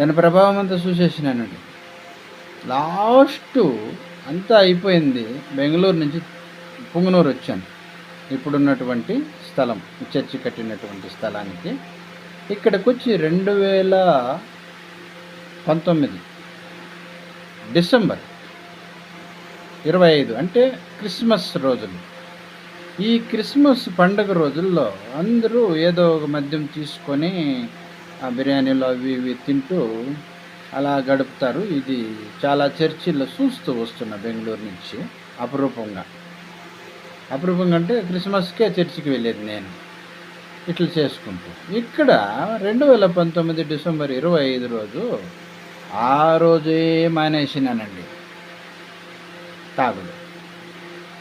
దాని ప్రభావం అంతా చూసేసినానండి లాస్ట్ అంతా అయిపోయింది. బెంగళూరు నుంచి పుంగనూరు వచ్చాను. ఇప్పుడున్నటువంటి స్థలం చర్చి కట్టినటువంటి స్థలానికి. ఇక్కడికి వచ్చి రెండు వేల పంతొమ్మిది డిసెంబర్ ఇరవై ఐదు అంటే క్రిస్మస్ రోజులు. ఈ క్రిస్మస్ పండగ రోజుల్లో అందరూ ఏదో ఒక మద్యం తీసుకొని ఆ బిర్యానీలు అవి ఇవి తింటూ అలా గడుపుతారు. ఇది చాలా చర్చిల్లో చూస్తూ వస్తున్నా బెంగళూరు నుంచి అపురూపంగా. అపురూపంగా అంటే క్రిస్మస్కే చర్చికి వెళ్ళేది నేను. ఇట్లా చేసుకుంటూ. ఇక్కడ రెండు వేల పంతొమ్మిది డిసెంబర్ ఇరవై ఐదు రోజు ఆ రోజే మానేసినానండి. తాగుడు.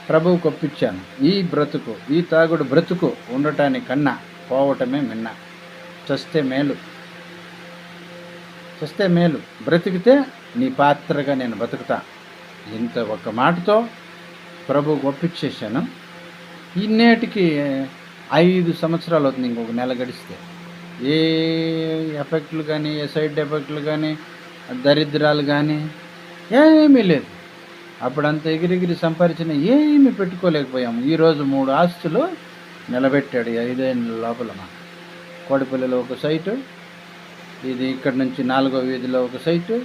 ప్రభువుకు ఒప్పించాను. ఈ బ్రతుకు ఈ తాగుడు బ్రతుకు ఉండటానికన్నా పోవటమే మిన్నా. చస్తే మేలు. చస్తే మేలు. బ్రతికితే నీ పాత్రగా నేను బతుకుతా. ఇంత ఒక మాటతో ప్రభు ఒప్పించేశాను. ఇన్నేటికి ఐదు సంవత్సరాలు అవుతుంది ఇంకొక నెల గడిస్తే. ఏ ఎఫెక్ట్లు కానీ ఏ సైడ్ ఎఫెక్ట్లు కానీ దరిద్రాలు కానీ ఏమీ లేదు. అప్పుడంతా ఎగిరిగిరి సంపాదించిన ఏమీ పెట్టుకోలేకపోయాము. ఈరోజు మూడు ఆస్తులు నిలబెట్టాడు ఈ ఐదేళ్ళ లోపల మా కోడిపల్లిలో ఒక సైటు ఇది ఇక్కడ నుంచి నాలుగో వీధిలో ఒక సైటు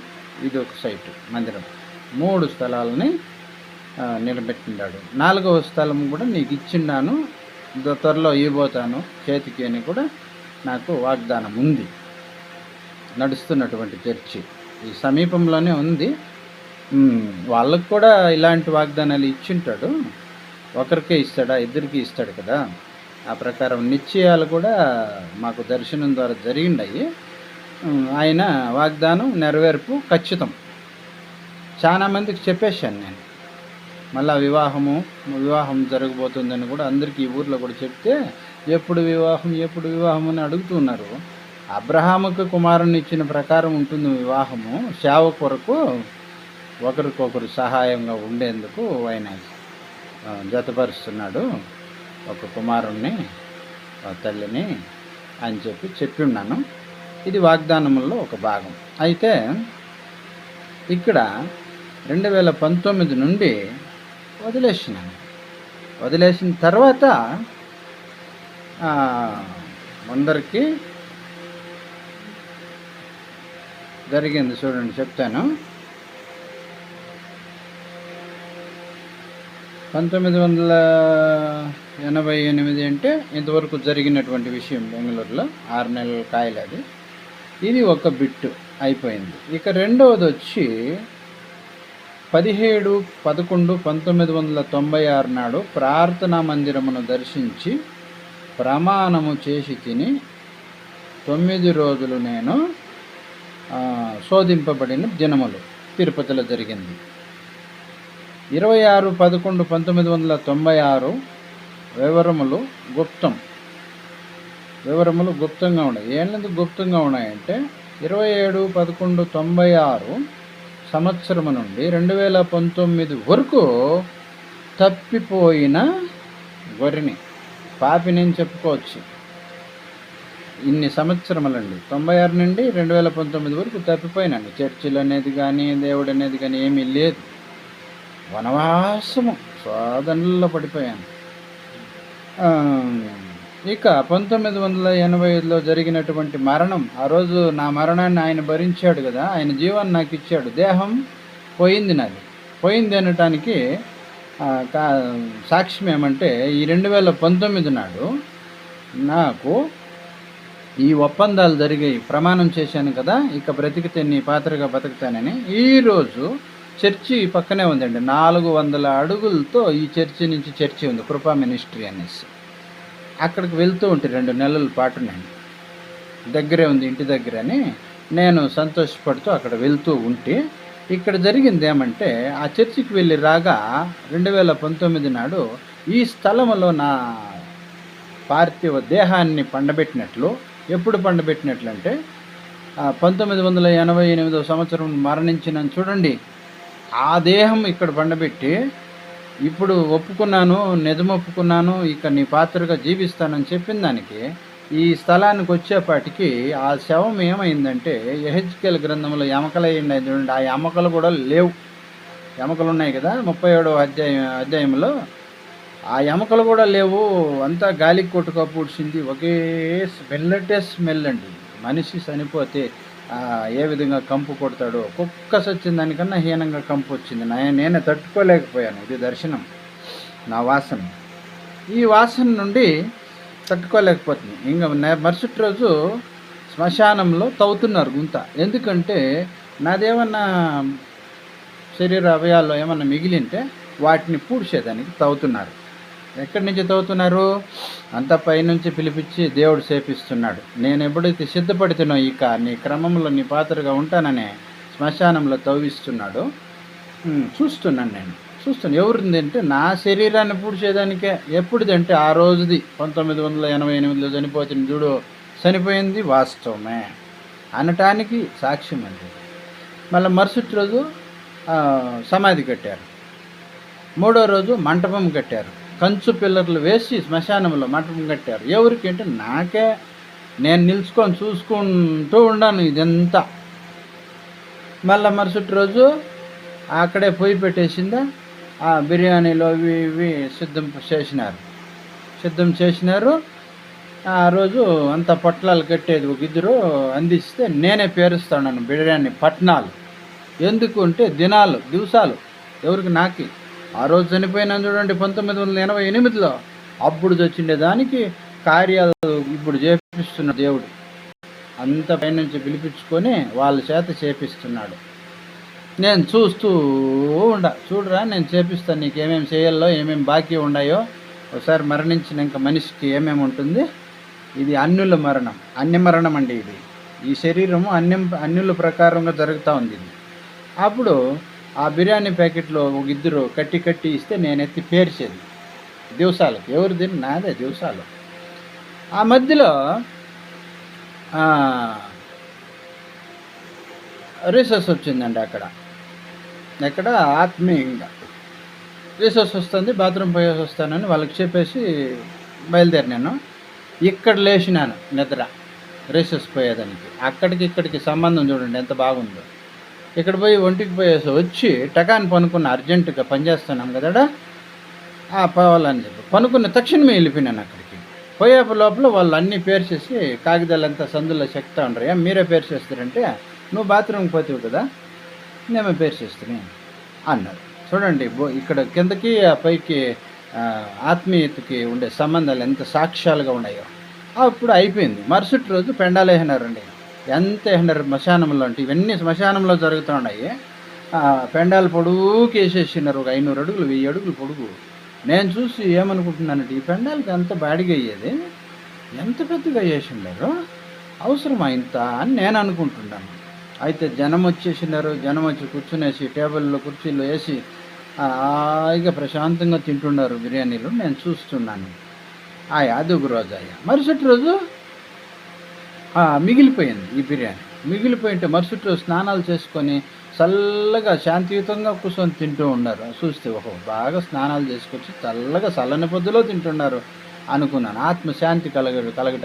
ఇది ఒక సైటు మందిరం. మూడు స్థలాలని నిలబెట్టినాడు నిలబెట్టిండాడు. నాలుగవ స్థలం కూడా నీకు ఇచ్చిన్నాను త్వరలో ఇవ్వబోతాను చేతికి అని కూడా నాకు వాగ్దానం ఉంది. నడుస్తున్నటువంటి చర్చి ఈ సమీపంలోనే ఉంది. వాళ్ళకు కూడా ఇలాంటి వాగ్దానాలు ఇచ్చింటాడు. ఒకరికే ఇస్తాడా? ఇద్దరికి ఇస్తాడు కదా? ఆ ప్రకారం నిశ్చయాలు కూడా మాకు దర్శనం ద్వారా జరిగిండాయి. ఆయన వాగ్దానం నెరవేర్పు ఖచ్చితం. చాలా మందికి చెప్పేశాను నేను. మళ్ళా వివాహము వివాహం జరగబోతుందని కూడా అందరికీ ఈ ఊర్లో కూడా చెప్తే ఎప్పుడు వివాహం ఎప్పుడు వివాహం అని అడుగుతున్నారు అబ్రహాముకు కుమారుని ఇచ్చిన ప్రకారం ఉంటుంది వివాహము. సేవ కొరకు ఒకరికొకరు సహాయంగా ఉండేందుకు ఆయన జతపరుస్తున్నాడు. ఒక కుమారుణ్ణి ఆ తల్లిని అని చెప్పి చెప్పి ఉన్నాను ఇది వాగ్దానముల్లో ఒక భాగం. అయితే ఇక్కడ రెండు వేల పంతొమ్మిది నుండి వదిలేసినాను. వదిలేసిన తర్వాత ఆ, అందరికీ జరిగింది చూడండి చెప్తాను. పంతొమ్మిది వందల ఎనభై ఎనిమిది అంటే ఇంతవరకు జరిగినటువంటి విషయం బెంగళూరులో ఆరు నెలల కాయలు అది. ఇది ఒక బిట్టు అయిపోయింది. ఇక రెండవది వచ్చి పదిహేడు పదకొండు పంతొమ్మిది వందల తొంభై ఆరు నాడు ప్రార్థనా మందిరమును దర్శించి ప్రమాణము చేసి తిని తొమ్మిది రోజులు నేను శోధింపబడిన దినములు తిరుపతిలో జరిగింది. ఇరవై ఆరు పదకొండు పంతొమ్మిది వందల తొంభై ఆరు వివరములు గుప్తం. వివరములు గుప్తంగా ఉన్నాయి. ఏంటందుకు గుప్తంగా ఉన్నాయంటే ఇరవై ఏడు పదకొండు తొంభై ఆరు సంవత్సరం నుండి రెండు వేల పంతొమ్మిది వరకు తప్పిపోయిన గొర్రెని పాపి నేను చెప్పుకోవచ్చు. ఇన్ని సంవత్సరములండి. తొంభై ఆరు నుండి రెండు వేల పంతొమ్మిది వరకు తప్పిపోయినండి చర్చిలు అనేది కానీ దేవుడు అనేది కానీ ఏమీ లేదు. వనవాసము. సాధనలో పడిపోయాను. ఇక పంతొమ్మిది వందల ఎనభై ఐదులో జరిగినటువంటి మరణం ఆ రోజు నా మరణాన్ని ఆయన భరించాడు కదా ఆయన జీవాన్ని నాకు ఇచ్చాడు. దేహం పోయింది నాది. పోయింది అనటానికి కా- సాక్ష్యం ఏమంటే ఈ రెండు వేల పంతొమ్మిది నాడు నాకు ఈ ఒప్పందాలు జరిగాయి. ప్రమాణం చేశాను కదా ఇక బ్రతికితే నీ పాత్రగా బతుకుతానని. ఈరోజు చర్చి పక్కనే ఉందండి. నాలుగు వందల అడుగులతో ఈ చర్చి నుంచి చర్చి ఉంది. కృపా మినిస్ట్రీ అనేసి. అక్కడికి వెళ్తూ ఉంటే రెండు నెలల పాటు నేను దగ్గరే ఉంది ఇంటి దగ్గర అని నేను సంతోషపడుతూ అక్కడ వెళ్తూ ఉంటే ఇక్కడ జరిగింది ఏమంటే ఆ చర్చికి వెళ్ళి రాగా రెండు వేల పంతొమ్మిది నాడు ఈ స్థలంలో నా పార్థివ దేహాన్ని పండబెట్టినట్లు ఎప్పుడు పండబెట్టినట్లు అంటే పంతొమ్మిది వందల ఎనభై ఎనిమిదో సంవత్సరం మరణించిన చూడండి. ఆ దేహం ఇక్కడ పండబెట్టి ఇప్పుడు ఒప్పుకున్నాను నిజం ఒప్పుకున్నాను ఇక నీ పాత్రగా జీవిస్తానని చెప్పిన దానికి ఈ స్థలానికి వచ్చేపాటికి ఆ శవం ఏమైందంటే ఎహెచ్కేల్ గ్రంథంలో ఎమకలు అయ్యింది చూడండి ఆ ఎమకలు కూడా లేవు. ఎమకలు ఉన్నాయి కదా ముప్పై ఏడవ అధ్యాయం అధ్యాయంలో. ఆ ఎమకలు కూడా లేవు అంతా గాలికి కొట్టుకపూడ్చింది ఒకే స్మెల్లటే స్మెల్ అండి. మనిషి చనిపోతే ఏ విధంగా కంపు కొడతాడో కుక్క సచ్చిన దానికన్నా హీనంగా కంపు వచ్చింది. నా నేనే తట్టుకోలేకపోయాను. ఇది దర్శనం. నా వాసన. ఈ వాసన నుండి తట్టుకోలేకపోతుంది. ఇంకా మరుసటి రోజు శ్మశానంలో తవ్వుతున్నారు గుంత. ఎందుకంటే నాదేమన్నా శరీర అవయాల్లో ఏమన్నా మిగిలింటే వాటిని పూడ్చేదానికి తవ్వుతున్నారు. ఎక్కడి నుంచి తవ్వుతున్నారు? అంత పైనుంచి పిలిపించి దేవుడు చేపిస్తున్నాడు నేను ఎప్పుడైతే సిద్ధపడితేనో ఇక నీ క్రమంలో నీ పాత్రగా ఉంటాననే శ్మశానంలో తవ్విస్తున్నాడు. చూస్తున్నాను నేను. చూస్తున్నాను. ఎవరిది అంటే నా శరీరాన్ని పూడ్చేదానికే ఎప్పుడుదంటే ఆ రోజుది పంతొమ్మిది వందల ఎనభై ఎనిమిదిలో చనిపోతుంది చూడు. చనిపోయింది వాస్తవమే. అనటానికి సాక్ష్యం అండి. మళ్ళీ మరుసటి రోజు సమాధి కట్టారు. మూడో రోజు మంటపం కట్టారు. కంచు పిల్లర్లు వేసి శ్మశానంలో మఠం కట్టారు. ఎవరికి అంటే నాకే. నేను నిలుచుకొని చూసుకుంటూ ఉన్నాను ఇదంతా. మళ్ళీ మరుసటి రోజు అక్కడే పొయ్యి పెట్టేసిందా? ఆ బిర్యానీలు అవి ఇవి సిద్ధం చేసినారు. సిద్ధం చేసినారు. ఆ రోజు అంత పొట్లాలు కట్టేది ఒక ఇద్దరు అందిస్తే నేనే పేరుస్తాను బిర్యానీ పట్నాలు. ఎందుకు అంటే దినాలు దివసాలు. ఎవరికి నాకి. ఆ రోజు చనిపోయిన చూడండి పంతొమ్మిది వందల ఎనభై ఎనిమిదిలో. అప్పుడు చచ్చిండే దానికి కార్యాలు ఇప్పుడు చేపిస్తున్న దేవుడు. అంత పైనుంచి పిలిపించుకొని వాళ్ళ చేత చేపిస్తున్నాడు. నేను చూస్తూ ఉండ చూడరా నేను చేపిస్తాను నీకు ఏమేమి చేయాలో ఏమేమి బాకీ ఉన్నాయో ఒకసారి మరణించినాక మనిషికి ఏమేమి ఉంటుంది? ఇది అన్యుల మరణం అన్య మరణం అండి ఇది. ఈ శరీరము అన్యం అన్యుల ప్రకారంగా జరుగుతూ ఉంది ఇది. అప్పుడు ఆ బిర్యానీ ప్యాకెట్లో ఒక ఇద్దరు కట్టి కట్టి ఇస్తే నేను ఎత్తి పేర్చేది. దివసాలకు. ఎవరు తిని నాదే దివసాలు. ఆ మధ్యలో రీసెస్ వచ్చిందండి అక్కడ. ఎక్కడ? ఆత్మీయంగా. రీసెస్ వస్తుంది బాత్రూమ్ పోయేసి వస్తానని వాళ్ళకి చెప్పేసి బయలుదేరినాను ఇక్కడ లేచినాను నిద్ర రీసెస్ పోయేదానికి. అక్కడికి ఇక్కడికి సంబంధం చూడండి ఎంత బాగుందో. ఇక్కడ పోయి ఒంటికి పోయేసి వచ్చి టకాన్ పనుకున్న అర్జెంటుగా పనిచేస్తున్నాం కదా ఆ పోవాలని చెప్పి. పనుకున్న తక్షణమే వెళ్ళిపోయినాను అక్కడికి. పోయే లోపల వాళ్ళు అన్నీ పేర్చేసి కాగితాలంతా సందులో చెక్తా ఉండరు. మీరే పేర్చేస్తారంటే నువ్వు బాత్రూమ్కి పోతావు కదా నేమే పేర్చేస్తాను అన్నారు. చూడండి ఇక్కడ కిందకి ఆ పైకి ఆత్మీయతకి ఉండే సంబంధాలు ఎంత సాక్ష్యాలుగా ఉన్నాయో. అప్పుడు అయిపోయింది. మరుసటి రోజు పెండాలు ఎంత వేసినారు శ్మశానంలో అంటే ఇవన్నీ శ్మశానంలో జరుగుతూ ఉన్నాయి పెండాలు పొడుగుకి వేసేసినారు ఒక ఐనూరు అడుగులు వెయ్యి అడుగులు పొడుగు. నేను చూసి ఏమనుకుంటున్నానంటే ఈ పెండాలకి ఎంత బాడిగా అయ్యేది? ఎంత పెద్దగా చేసిండారు అవసరమా ఇంత అని నేను అనుకుంటున్నాను. అయితే జనం వచ్చేసినారు. జనం వచ్చి కూర్చునేసి టేబుల్లో కుర్చీలో వేసి హాయిగా ప్రశాంతంగా తింటున్నారు బిర్యానీలు. నేను చూస్తున్నాను. ఆయా అది ఒక రోజు అయ్యా. మరుసటి రోజు మిగిలిపోయింది ఈ బిర్యానీ. మిగిలిపోయింటే మరుసటి రోజు స్నానాలు చేసుకొని చల్లగా శాంతియుతంగా కూర్చొని తింటూ ఉన్నారు. చూస్తే ఓహో బాగా స్నానాలు చేసుకొచ్చి చల్లగా చల్లని పొద్దులో తింటున్నారు అనుకున్నాను. ఆత్మశాంతి కలగ కలగట